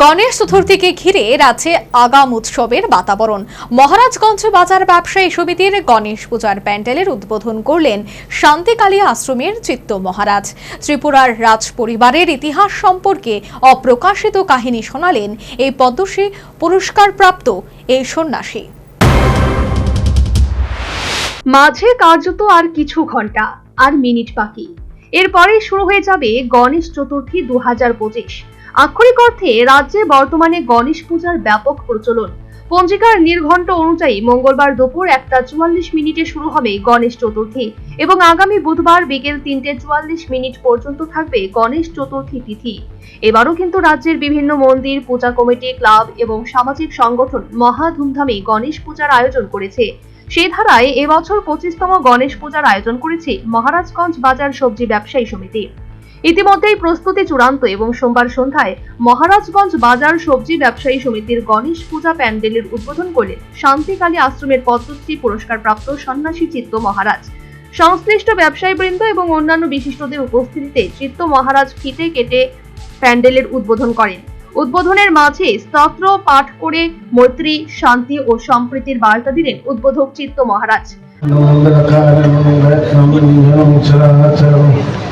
গণেশ চতুর্থীকে ঘিরে রাজ্যে আগাম উৎসবের বাতাবরণ। মহারাজগঞ্জ বাজার ব্যবসায়ী সমিতির গণেশ পূজার প্যান্ডেলের উদ্বোধন করলেন শান্তিকালী আশ্রমের চিত্ত মহারাজ। ত্রিপুরার রাজ পরিবারের ইতিহাস সম্পর্কে অপ্রকাশিত কাহিনী শোনালেন এই পদ্মশ্রী পুরস্কারপ্রাপ্ত এই সন্ন্যাসী। মাঝে কার্যত আর কিছু ঘণ্টা আর মিনিট বাকি। এরপরে শুরু হয়ে যাবে গণেশ চতুর্থী দু হাজার পঁচিশ। আক্ষরিক অর্থে রাজ্যে বর্তমানে গণেশ পূজার ব্যাপক প্রচলন। পঞ্জিকার নির্ঘণ্ট অনুযায়ী মঙ্গলবার দুপুর একটা চুয়াল্লিশ মিনিটে শুরু হবে গণেশ চতুর্থী এবং আগামী বুধবার বিকেল তিনটে চুয়াল্লিশ মিনিট পর্যন্ত থাকবে গণেশ চতুর্থী তিথি। এবারও কিন্তু রাজ্যের বিভিন্ন মন্দির, পূজা কমিটি, ক্লাব এবং সামাজিক সংগঠন মহা ধুমধামে গণেশ পূজার আয়োজন করেছে। সেই ধারায় এবছর পঁচিশতম গণেশ পূজার আয়োজন করেছে মহারাজগঞ্জ বাজার সবজি ব্যবসায়ী সমিতি। ইতিমধ্যেই প্রস্তুতি চূড়ান্ত এবং সোমবার সন্ধ্যায় মহারাজগঞ্জ বাজার সবজি ব্যবসায়ী সমিতির গণেশ পূজা প্যান্ডেলের উদ্বোধন করলেন শান্তিকালী আশ্রমের পদ্মশ্রী পুরস্কারপ্রাপ্ত সন্ন্যাসী চিত্ত মহারাজ সংশ্লিষ্ট ব্যবসায়ীবৃন্দ এবং অন্যান্য বিশিষ্টদের উপস্থিতিতে চিত্ত মহারাজ ফিতে কেটে প্যান্ডেলের উদ্বোধন করেন উদ্বোধনের মাঝে স্তোত্র পাঠ করে মৈত্রী শান্তি ও সম্প্রীতির বার্তা দিলেন উদ্বোধক চিত্ত মহারাজ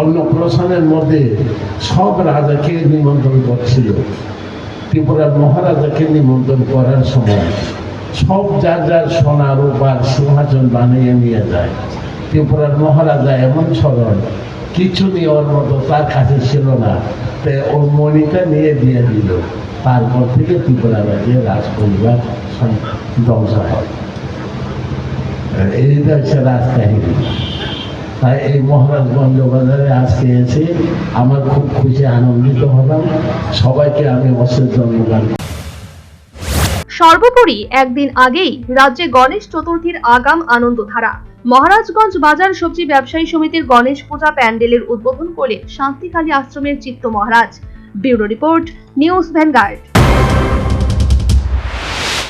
অন্নপ্রাশনের মধ্যে সব রাজাকে নিমন্ত্রণ করছিল। ত্রিপুরার মহারাজাকে নিমন্ত্রণ করার সময় সব যার যার সোনা রূপার সিংহাসন বানিয়ে নিয়ে যায়। ত্রিপুরার মহারাজা এমন সরল কিছু নেওয়ার মতো তার কাছে ছিল না। তাই ওর মণিটা নিয়ে দিয়ে দিল। তারপর থেকে ত্রিপুরা রাজ্যে রাজ পরিবার ধ্বংস হয়। এইটা হচ্ছে রাজকাহিনী। এই মহারাজগঞ্জ বাজারে আজকে এসে আমার খুব খুশি, আনন্দিত হলাম। সবাইকে আমি অশেষ ধন্যবাদ। সর্বোপরি একদিন আগেই রাজ্যে গণেশ চতুর্থীর আগাম আনন্দধারা। মহারাজগঞ্জ বাজার সবজি ব্যবসায়ী সমিতির গণেশ পূজা প্যান্ডেলের উদ্বোধন করলেন শান্তিকালী আশ্রমের Chitta Maharaj. Bureau report, News Vanguard.